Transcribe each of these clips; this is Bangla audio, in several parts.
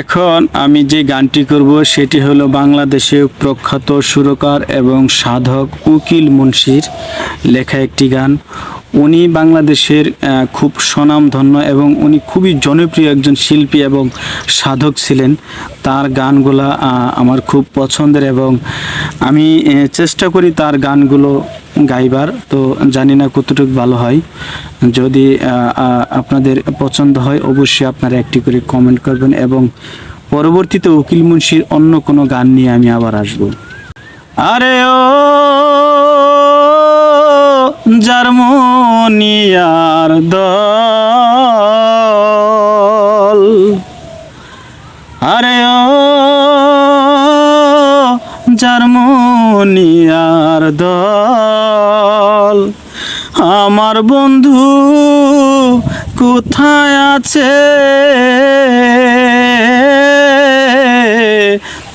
এখন আমি যে গানটি করব সেটি হলো বাংলাদেশে প্রখ্যাত সুরকার এবং সাধক উকিল মুন্সির লেখা একটি গান। উনি বাংলাদেশের খুব স্বনামধন্য এবং উনি খুবই জনপ্রিয় একজন শিল্পী এবং সাধক ছিলেন। তার গানগুলা আমার খুব পছন্দের এবং আমি চেষ্টা করি তার গানগুলো গাইবার, তো জানি না কতটুকু ভালো হয়। যদি আপনাদের পছন্দ হয়, অবশ্যই আপনারা একটি করে কমেন্ট করবেন এবং পরবর্তীতে উকিল মুন্সির অন্য কোনো গান নিয়ে আমি আবার আসব। আরে ও, জার্মনিয়ার দল জার্মনিয়ার দল। আমার বন্ধু কোথায় আছে?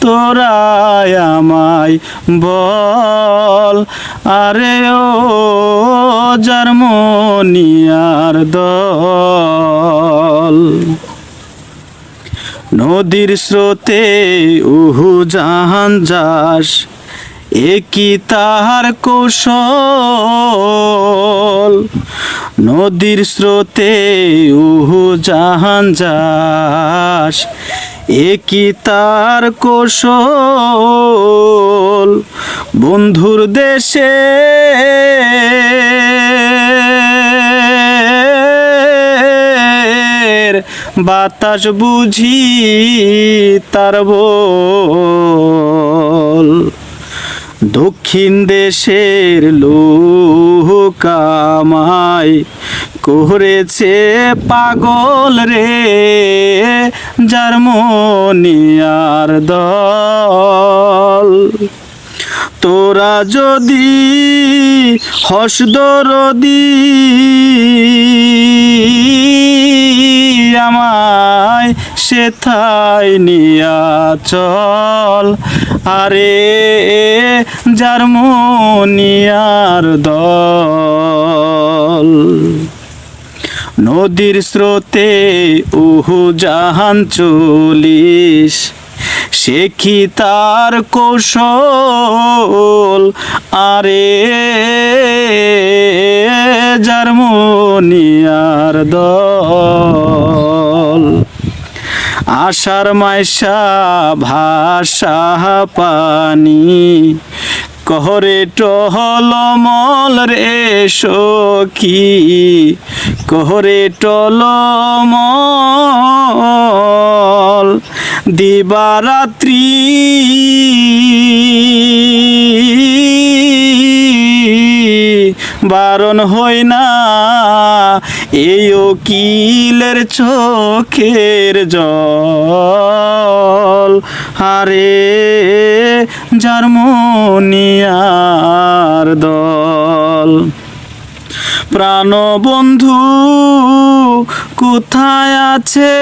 তোরাই আমায় বল। আরে ও জার্মনিয়ার দল। নদীর স্রোতে উহু জাহান যাস একই তাহার কৌশল? নদীর স্রোতে উহু জাহান যাস একই তার কৌশল? বন্ধুর দেশে বাতাস বুঝি তার বল। দক্ষিণ দেশের লোকামাই করেছে পাগল রে জার্মনিয়ার দল। তোরা যদি হসদরদি আমায় সেথায় নিয়া চল। আরে জার্মনিয়ার দল। নদীর স্রোতে উহু জাহান চলিস, সে কি তার কৌশল? আরে জার্মনিয়ার দল। আশার মাইশা ভাষা পানি। কহরে টহলমল রে সখী কহরে টলমল দিবারাত্রি। বারণ হই না এই কিলের চোখের জল। হারে জার্মনিয়ার দল। প্রাণবন্ধু কোথায় আছে?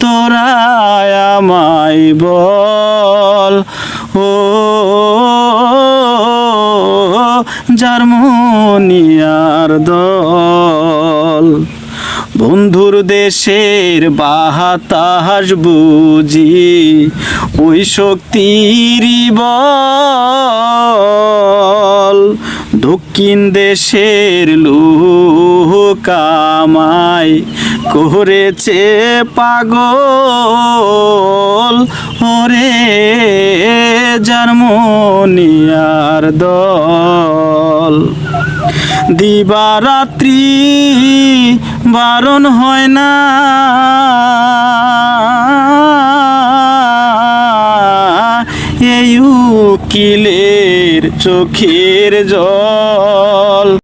তোরা আমায় বল। ও জার্মনিয়ার দল। বন্ধুর দেশের বাহাতাহাস বুঝি ওই শক্তির দক্ষিণ দেশের কামাই করেছে পাগল। ওরে জার্মনিয়ার দল। দিবারাত্রি বারণ হয় না। এই উকিলের চোখের জল।